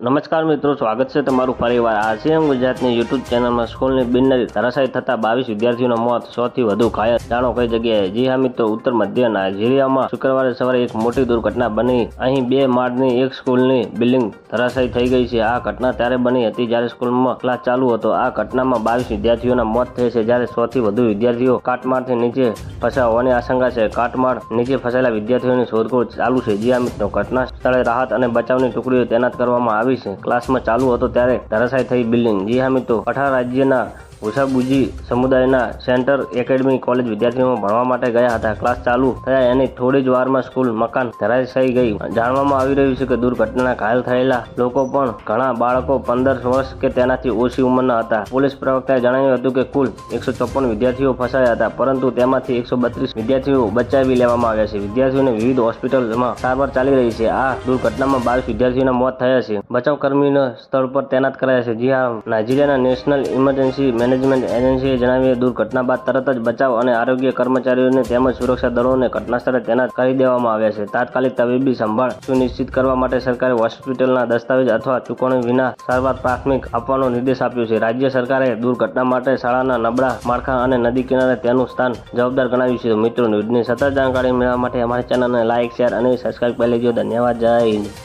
નમસ્કાર મિત્રો, સ્વાગત છે તમારું ફરીવાર એમ ગુજરાતની યુટ્યુબ ચેનલમાં સ્કૂલની બિનરી ધરાશાય થતા બાવીસ વિદ્યાર્થીઓના મોત સૌથી વધુ ઘાયલ. જાણો કઈ જગ્યાએ? જી હા મિત્રો, ઉત્તર મધ્ય નાઇજીરિયામાં શુક્રવારે સવારે એક મોટી દુર્ઘટના બની. અહીં બે માળની એક સ્કૂલની બિલ્ડિંગ ધરાશાય થઈ ગઈ છે. આ ઘટના ત્યારે બની હતી જ્યારે સ્કૂલમાં ક્લાસ ચાલુ હતો. આ ઘટનામાં બાવીસ વિદ્યાર્થીઓના મોત થયા છે જ્યારે સૌથી વધુ વિદ્યાર્થીઓ કાટમાળથી નીચે ફસાયા હોવાની આશંકા છે. કાટમાળ નીચે ફસાયેલા વિદ્યાર્થીઓની શોધખોળ ચાલુ છે. જી હા મિત્રો, ઘટના સ્થળે રાહત અને બચાવની ટુકડીઓ તૈનાત કરવામાં આવી છે. ક્લાસમાં ચાલુ હતો ત્યારે ધરાશાય થઈ બિલ્ડિંગ. જી હા મિત્રો અઢાર રાજ્યના ઉષાબુજી સમુદાયના સેન્ટર એકેડમી કોલેજ વિદ્યાર્થીઓ ભણવા માટે ગયા હતા. ક્લાસ ચાલુ થયા એની થોડી જ વારમાં સ્કૂલ મકાન ધરાશાયી ગઈ. જાણવામાં આવી રહ્યું છે કે દુર્ઘટનાના ઘાયલ થયેલા લોકો પણ ઘણા બાળકો પંદર વર્ષ કે તેનાથી ઓછી ઉંમરના હતા. પોલીસ પ્રવક્તાએ જણાવ્યું હતું કે કુલ એકસો ચોપન વિદ્યાર્થીઓ ફસાયા હતા, પરંતુ તેમાંથી એકસો બત્રીસ વિદ્યાર્થીઓ બચાવી લેવામાં આવ્યા છે. વિદ્યાર્થીઓને વિવિધ હોસ્પિટલમાં સારવાર ચાલી રહી છે. આ દુર્ઘટનામાં બાવીસ વિદ્યાર્થીઓના મોત થયા છે. બચાવ કર્મીને સ્થળ પર તૈનાત કરાયા છે. જી હા, નાઇજીરિયાના નેશનલ ઇમરજન્સી મેનેજમેન્ટ એજન્સીએ જણાવ્યું દુર્ઘટના બાદ તરત જ બચાવ અને આરોગ્ય કર્મચારીઓને તેમજ સુરક્ષા દળોને ઘટનાસ્થળે તૈનાત કરી દેવામાં આવ્યા છે. તાત્કાલિક તબીબી સંભાળ સુનિશ્ચિત કરવા માટે સરકારે હોસ્પિટલના દસ્તાવેજ અથવા ચૂકવણી વિના સારવાર પ્રાથમિક આપવાનો નિર્દેશ આપ્યો છે. રાજ્ય સરકારે દુર્ઘટના માટે શાળાના નબળા માળખા અને નદી કિનારે તેનું સ્થાન જવાબદાર ગણાવ્યું છે. મિત્રો, ન્યૂઝની સતત જાણકારી મેળવવા માટે અમારી ચેનલને લાઇક શેર અને સબસ્ક્રાઇબ કરી લેજો. ધન્યવાદ. જય હિન્દ.